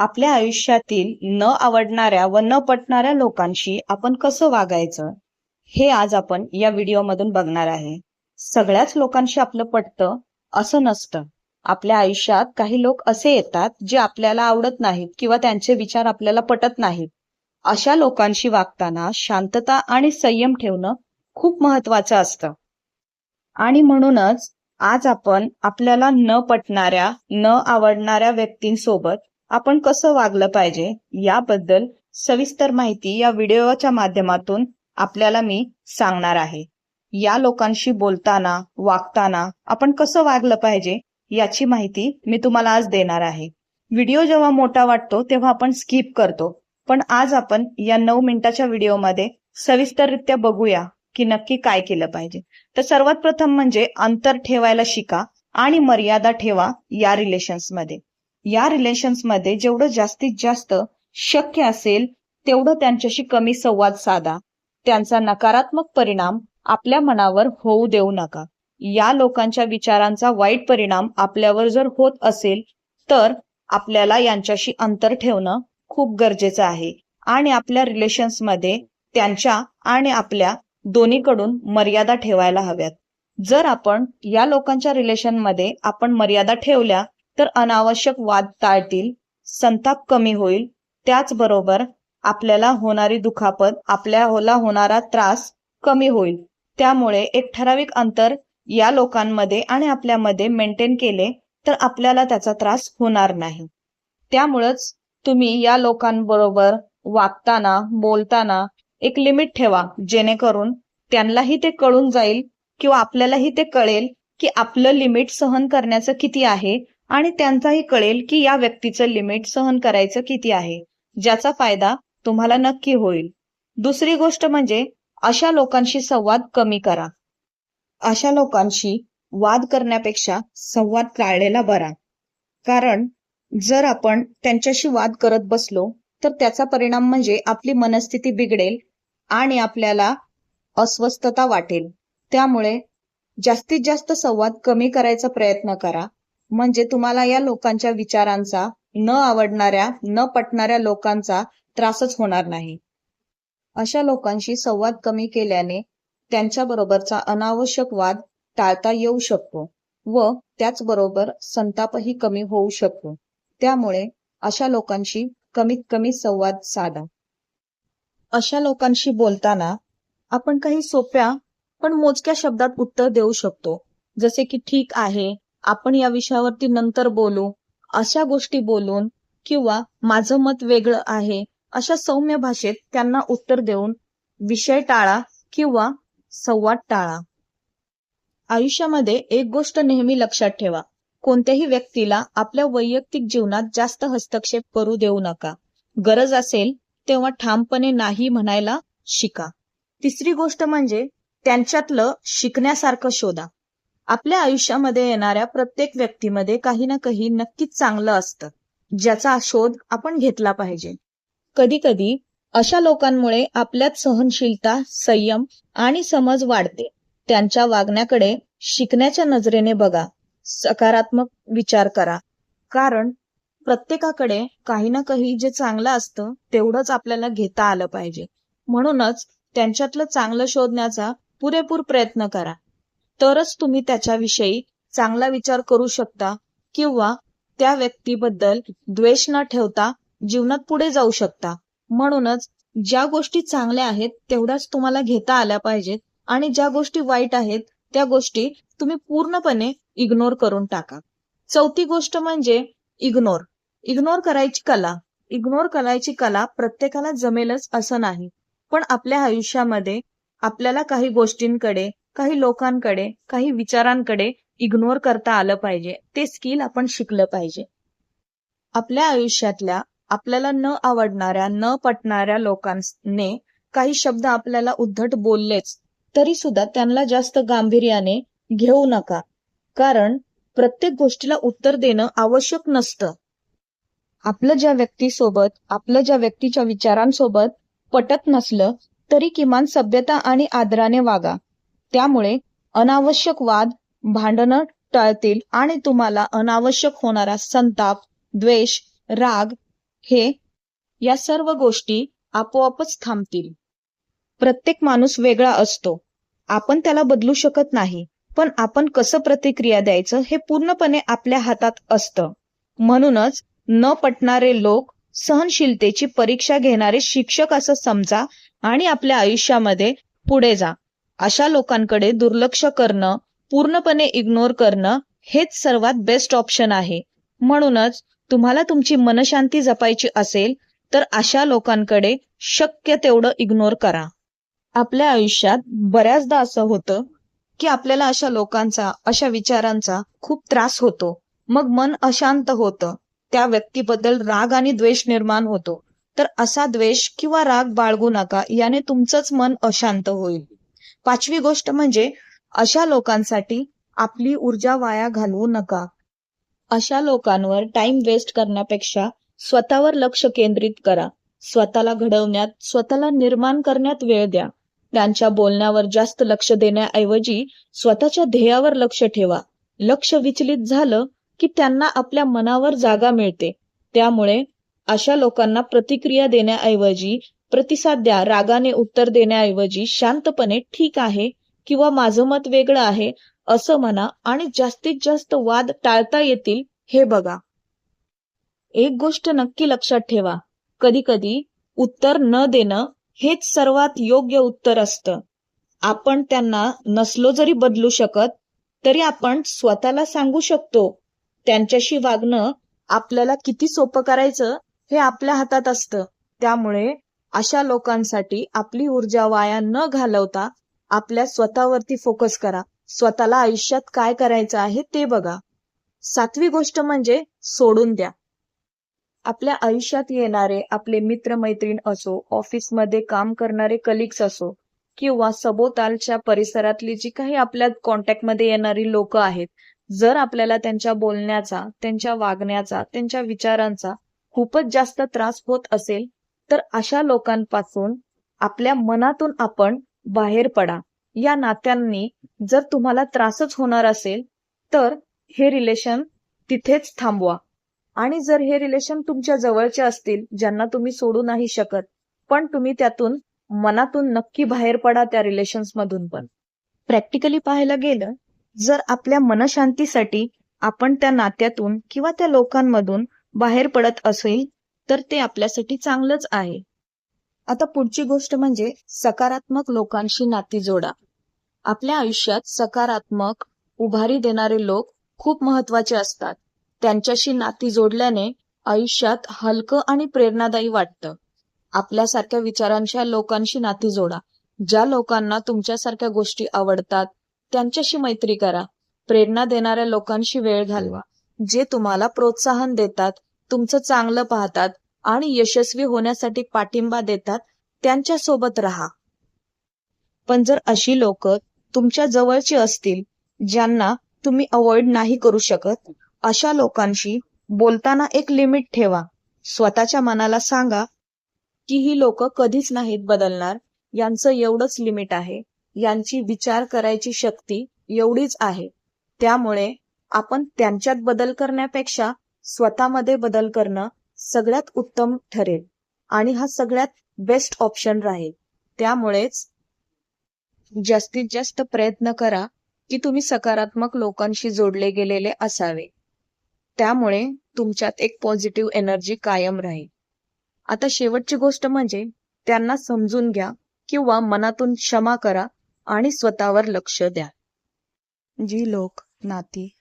आपल्या आयुष्यातील न आवडणाऱ्या व न पटणाऱ्या लोकांशी आपण कसं वागायचं हे आज आपण या व्हिडिओमधून बघणार आहे. सगळ्याच लोकांशी आपलं पटतं असं नसतं. आपल्या आयुष्यात काही लोक असे येतात जे आपल्याला आवडत नाहीत किंवा त्यांचे विचार आपल्याला पटत नाहीत. अशा लोकांशी वागताना शांतता आणि संयम ठेवणं खूप महत्वाचं असतं. आणि म्हणूनच आज आपण आपल्याला न पटणाऱ्या न आवडणाऱ्या व्यक्तींसोबत आपण कसं वागलं पाहिजे याबद्दल सविस्तर माहिती या व्हिडिओच्या माध्यमातून आपल्याला मी सांगणार आहे. या लोकांशी बोलताना वागताना आपण कसं वागलं पाहिजे याची माहिती मी तुम्हाला आज देणार आहे. व्हिडिओ जेव्हा मोठा वाटतो तेव्हा आपण स्किप करतो. पण आज आपण या नऊ मिनिटाच्या व्हिडिओमध्ये सविस्तररित्या बघूया की नक्की काय केलं पाहिजे. तर सर्वात प्रथम म्हणजे अंतर ठेवायला शिका आणि मर्यादा ठेवा या रिलेशन्समध्ये. या रिलेशन्समध्ये जेवढं जास्तीत जास्त शक्य असेल तेवढं त्यांच्याशी कमी संवाद साधा. त्यांचा नकारात्मक परिणाम आपल्या मनावर होऊ देऊ नका. या लोकांच्या विचारांचा वाईट परिणाम आपल्यावर जर होत असेल तर आपल्याला यांच्याशी अंतर ठेवणं खूप गरजेचं आहे. आणि आपल्या रिलेशन्समध्ये त्यांच्या आणि आपल्या दोन्हीकडून मर्यादा ठेवायला हव्यात. जर आपण या लोकांच्या रिलेशनमध्ये आपण मर्यादा ठेवल्या तर अनावश्यक वाद टाळतील संताप कमी होईल त्याचबरोबर आपल्याला होणारी दुखापत आपल्याला होणारा त्रास कमी होईल. त्यामुळे एक ठराविक अंतर या लोकांमध्ये आणि आपल्यामध्ये मेंटेन केले तर आपल्याला त्याचा त्रास होणार नाही. त्यामुळंच तुम्ही या लोकांबरोबर वागताना बोलताना एक लिमिट ठेवा जेणेकरून त्यांनाही ते कळून जाईल किंवा आपल्यालाही ते कळेल की आपलं लिमिट सहन करण्याचं किती आहे आणि त्यांचाही कळेल की या व्यक्तीचं लिमिट सहन करायचं किती आहे ज्याचा फायदा तुम्हाला नक्की होईल. दुसरी गोष्ट म्हणजे अशा लोकांशी संवाद कमी करा. अशा लोकांशी वाद करण्यापेक्षा संवाद टाळलेला बरा. कारण जर आपण त्यांच्याशी वाद करत बसलो तर त्याचा परिणाम म्हणजे आपली मनस्थिती बिघडेल आणि आपल्याला अस्वस्थता वाटेल. त्यामुळे जास्तीत जास्त संवाद कमी करायचा प्रयत्न करा. म्हणजे तुम्हाला या लोकांच्या विचारांचा न आवडणाऱ्या न पटणाऱ्या लोकांचा त्रासच होणार नाही. अशा लोकांशी संवाद कमी केल्याने त्यांच्याबरोबरचा अनावश्यक वाद टाळता येऊ शकतो व त्याचबरोबर संतापही कमी होऊ शकतो. त्यामुळे अशा लोकांशी कमीत कमी संवाद साधा. अशा लोकांशी बोलताना आपण काही सोप्या पण मोजक्या शब्दात उत्तर देऊ शकतो. जसे की ठीक आहे आपण या विषयावरती नंतर बोलू. अशा गोष्टी बोलून किंवा माझं मत वेगळं आहे अशा सौम्य भाषेत त्यांना उत्तर देऊन विषय टाळा किंवा संवाद टाळा. आयुष्यामध्ये एक गोष्ट नेहमी लक्षात ठेवा. कोणत्याही व्यक्तीला आपल्या वैयक्तिक जीवनात जास्त हस्तक्षेप करू देऊ नका. गरज असेल तेव्हा ठामपणे नाही म्हणायला शिका. तिसरी गोष्ट म्हणजे त्यांच्यातलं शिकण्यासारखं शोधा. आपल्या आयुष्यामध्ये येणाऱ्या प्रत्येक व्यक्तीमध्ये काही ना काही नक्कीच चांगलं असतं. ज्याचा शोध आपण घेतला पाहिजे. कधी कधी अशा लोकांमुळे आपल्यात सहनशीलता संयम आणि समज वाढते. त्यांच्या वागण्याकडे शिकण्याच्या नजरेने बघा. सकारात्मक विचार करा. कारण प्रत्येकाकडे काही ना काही जे चांगलं असतं तेवढंच आपल्याला घेता आलं पाहिजे. म्हणूनच त्यांच्यातलं चांगलं शोधण्याचा पुरेपूर प्रयत्न करा. तरच तुम्ही त्याच्याविषयी चांगला विचार करू शकता किंवा त्या व्यक्तीबद्दल द्वेष न ठेवता जीवनात पुढे जाऊ शकता. म्हणूनच ज्या गोष्टी चांगल्या आहेत तेवढ्याच तुम्हाला घेता आल्या पाहिजेत आणि ज्या गोष्टी वाईट आहेत त्या गोष्टी तुम्ही पूर्णपणे इग्नोर करून टाका. चौथी गोष्ट म्हणजे इग्नोर इग्नोर करायची कला. इग्नोर करायची कला प्रत्येकाला जमेलच असं नाही. पण आपल्या आयुष्यामध्ये आपल्याला काही गोष्टींकडे काही लोकांकडे काही विचारांकडे इग्नोर करता आलं पाहिजे. ते स्किल आपण शिकलं पाहिजे. आपल्या आयुष्यातल्या आपल्याला न आवडणाऱ्या न पटणाऱ्या लोकांने काही शब्द आपल्याला उद्धट बोललेच तरी सुद्धा त्यांना जास्त गांभीर्याने घेऊ नका. कारण प्रत्येक गोष्टीला उत्तर देणं आवश्यक नसतं. आपलं ज्या व्यक्तीसोबत आपलं ज्या व्यक्तीच्या विचारांसोबत पटत नसलं तरी किमान सभ्यता आणि आदराने वागा. त्यामुळे अनावश्यक वाद भांडणं टळतील आणि तुम्हाला अनावश्यक होणारा संताप द्वेष राग हे या सर्व गोष्टी आपोआपच थांबतील. प्रत्येक माणूस वेगळा असतो. आपण त्याला बदलू शकत नाही पण आपण कसं प्रतिक्रिया द्यायचं हे पूर्णपणे आपल्या हातात असतं. म्हणूनच न पटणारे लोक सहनशीलतेची परीक्षा घेणारे शिक्षक असं समजा आणि आपल्या आयुष्यामध्ये पुढे जा. अशा लोकांकडे दुर्लक्ष करणं पूर्णपणे इग्नोर करणं हेच सर्वात बेस्ट ऑप्शन आहे. म्हणूनच तुम्हाला तुमची मनशांती जपायची असेल तर अशा लोकांकडे शक्य तेवढं इग्नोर करा. आपल्या आयुष्यात बऱ्याचदा असं होतं की आपल्याला अशा लोकांचा अशा विचारांचा खूप त्रास होतो. मग मन अशांत होतं. त्या व्यक्तीबद्दल राग आणि द्वेष निर्माण होतो. तर असा द्वेष किंवा राग बाळगू नका याने तुमचंच मन अशांत होईल. पाचवी गोष्ट म्हणजे अशा लोकांसाठी आपली ऊर्जा वाया घालवू नका. अशा लोकांवर टाइम वेस्ट करण्यापेक्षा स्वतःवर लक्ष केंद्रित करा. स्वतःला घडवण्यात स्वतःला निर्माण करण्यात वेळ द्या. त्यांच्या बोलण्यावर जास्त लक्ष देण्याऐवजी स्वतःच्या ध्येयावर लक्ष ठेवा. लक्ष विचलित झालं की त्यांना आपल्या मनावर जागा मिळते. त्यामुळे अशा लोकांना प्रतिक्रिया देण्याऐवजी प्रतिसाद द्या रागाने उत्तर देण्याऐवजी शांतपणे ठीक आहे किंवा माझं मत वेगळं आहे असं म्हणा आणि जास्तीत जास्त वाद टाळता येतील हे बघा. एक गोष्ट नक्की लक्षात ठेवा कधी कधी उत्तर न देणं हेच सर्वात योग्य उत्तर असतं. आपण त्यांना नसलो जरी बदलू शकत तरी आपण स्वतःला सांगू शकतो त्यांच्याशी वागणं आपल्याला किती सोपं करायचं हे आपल्या हातात असतं. त्यामुळे अशा लोकांसाठी आपली ऊर्जा वाया न घालवता आपल्या स्वतःवरती फोकस करा. स्वतःला आयुष्यात काय करायचं आहे ते बघा. सातवी गोष्ट म्हणजे सोडून द्या. आपल्या आयुष्यात येणारे आपले मित्रमैत्रीण असो ऑफिसमध्ये काम करणारे कलिग्स असो किंवा सभोवतालच्या परिसरातली जी काही आपल्या कॉन्टॅक्टमध्ये येणारी लोक आहेत जर आपल्याला त्यांच्या बोलण्याचा त्यांच्या वागण्याचा त्यांच्या विचारांचा खूपच जास्त त्रास होत असेल तर अशा लोकांपासून आपल्या मनातून आपण बाहेर पडा. या नात्यांनी जर तुम्हाला त्रासच होणार असेल तर हे रिलेशन तिथेच थांबवा. आणि जर हे रिलेशन तुमच्या जवळचे असतील ज्यांना तुम्ही सोडू नाही शकत पण तुम्ही त्यातून मनातून नक्की बाहेर पडा त्या रिलेशन्स मधून पण. प्रॅक्टिकली पाहायला गेलं जर आपल्या मनशांतीसाठी आपण त्या नात्यातून किंवा त्या लोकांमधून बाहेर पडत असेल तर ते आपल्यासाठी चांगलंच आहे. आता पुढची गोष्ट म्हणजे सकारात्मक लोकांशी नाती जोडा. आपल्या आयुष्यात सकारात्मक उभारी देणारे लोक खूप महत्त्वाचे असतात. त्यांच्याशी नाती जोडल्याने आयुष्यात हलकं आणि प्रेरणादायी वाटतं. आपल्यासारख्या विचारांच्या लोकांशी नाती जोडा. ज्या लोकांना तुमच्यासारख्या गोष्टी आवडतात त्यांच्याशी मैत्री करा. प्रेरणा देणाऱ्या लोकांशी वेळ घालवा. जे तुम्हाला प्रोत्साहन देतात तुमचं चांगलं पाहतात आणि यशस्वी होण्यासाठी पाठिंबा देतात त्यांच्यासोबत राहा. पण जर अशी लोक तुमच्या जवळची असतील ज्यांना तुम्ही अवॉइड नाही करू शकत अशा लोकांशी बोलताना एक लिमिट ठेवा. स्वतःच्या मनाला सांगा की ही लोक कधीच नाहीत बदलणार यांचं एवढंच लिमिट आहे यांची विचार करायची शक्ती एवढीच आहे. त्यामुळे आपण त्यांच्यात बदल करण्यापेक्षा स्वतःमध्ये बदल करणं सगळ्यात उत्तम ठरेल आणि हा सगळ्यात बेस्ट ऑप्शन राहील. त्यामुळेच जास्तीत जास्त प्रयत्न करा की तुम्ही सकारात्मक लोकांशी जोडले गेलेले असावे. त्यामुळे तुमच्यात एक पॉझिटिव्ह एनर्जी कायम राहील. आता शेवटची गोष्ट म्हणजे त्यांना समजून घ्या किंवा मनातून क्षमा करा आणि स्वतःवर लक्ष द्या. जी लोक नाती